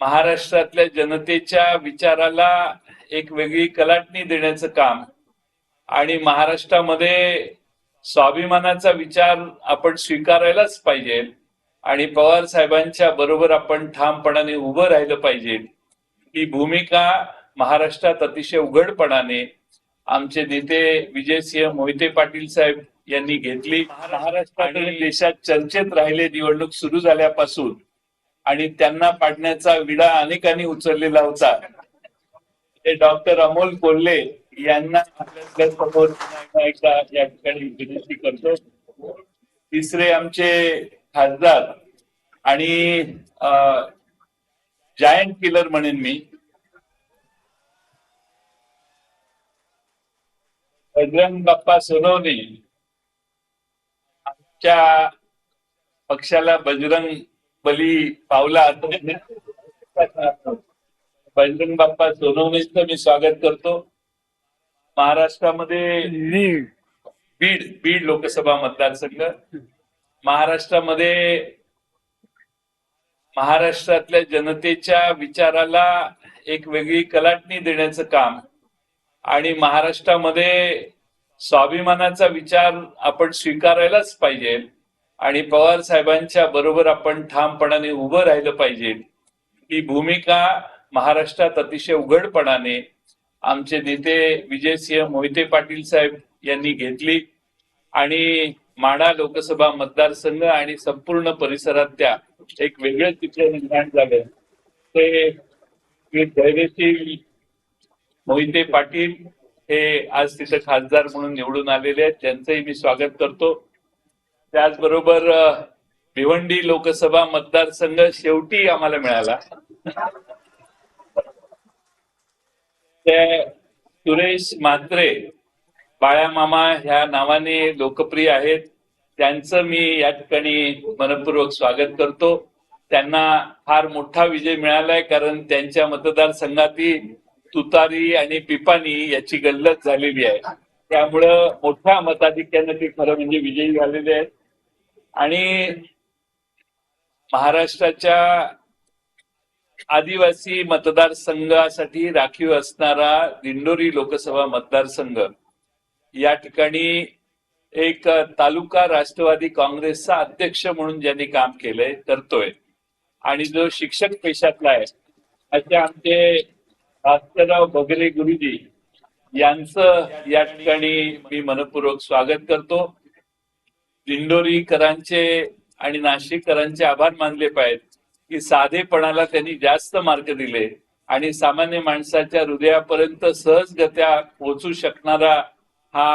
महाराष्ट्रातल्या जनतेच्या विचाराला एक वेगळी कलाटणी देण्याचं काम आणि महाराष्ट्रामध्ये स्वाभिमानाचा विचार आपण स्वीकारायलाच पाहिजे आणि पवार साहेबांच्या बरोबर आपण ठामपणाने उभं राहिलं पाहिजे. ही भूमिका महाराष्ट्रात अतिशय उघडपणाने आमचे नेते विजयसिंह मोहिते पाटील साहेब यांनी घेतली. महाराष्ट्रात आणि देशात चर्चेत राहिले निवडणूक सुरू झाल्यापासून आणि त्यांना पाडण्याचा विडा अनेकांनी उचललेला होता. ते डॉक्टर अमोल कोल्हे यांना आपल्यासमोर एकदा या ठिकाणी विनंती करतो. तिसरे आमचे खासदार आणि जायंट किलर म्हणेन मी. बजरंग बाप्पा सोनवणे. आमच्या पक्षाला बजरंग बली पावला बजरंग बाप्पा सोनवणेचं मी स्वागत करतो. महाराष्ट्रामध्ये बीड बीड लोकसभा मतदारसंघ. महाराष्ट्रामध्ये महाराष्ट्रातल्या जनतेच्या विचाराला एक वेगळी कलाटणी देण्याचं काम. आणि महाराष्ट्रामध्ये स्वाभिमानाचा विचार आपण स्वीकारायलाच पाहिजे. आणि पवार साहेबांच्या बरोबर आपण ठामपणाने उभं राहिलं पाहिजे. ही भूमिका महाराष्ट्रात अतिशय उघडपणाने आमचे नेते विजयसिंह मोहिते पाटील साहेब यांनी घेतली आणि माडा लोकसभा मतदारसंघ आणि संपूर्ण परिसरात त्या एक वेगळं चित्र निर्माण झालं. ते श्री धैर्यशील मोहिते पाटील हे आज तिथे खासदार म्हणून निवडून आलेले आहेत. त्यांचंही मी स्वागत करतो. त्याचबरोबर भिवंडी लोकसभा मतदारसंघ शेवटी आम्हाला मिळाला. ते सुरेश बाळ्या मामा ह्या नावाने लोकप्रिय आहेत. त्यांचं मी या ठिकाणी मनपूर्वक स्वागत करतो. त्यांना फार मोठा विजय मिळालाय कारण त्यांच्या मतदारसंघातील तुतारी आणि पिपाणी याची गल्लत झालेली आहे. त्यामुळं मोठ्या मताधिक्यानं ते खरं म्हणजे विजयी झालेले आहेत. आणि महाराष्ट्राच्या आदिवासी मतदारसंघासाठी राखीव असणारा दिंडोरी लोकसभा मतदारसंघ या ठिकाणी एक तालुका राष्ट्रवादी काँग्रेसचा अध्यक्ष म्हणून ज्यांनी काम केलंय करतोय. आणि जो शिक्षक पेशातला आहे असे आमचे भास्करराव बगरे गुरुजी यांचं या ठिकाणी मी मनपूर्वक स्वागत करतो. दिंडोरीकरांचे आणि नाशिककरांचे आभार मानले पाहिजेत की साधेपणाला त्यांनी जास्त मार्क दिले आणि सामान्य माणसाच्या हृदयापर्यंत सहजगत्या पोहोचू शकणारा हा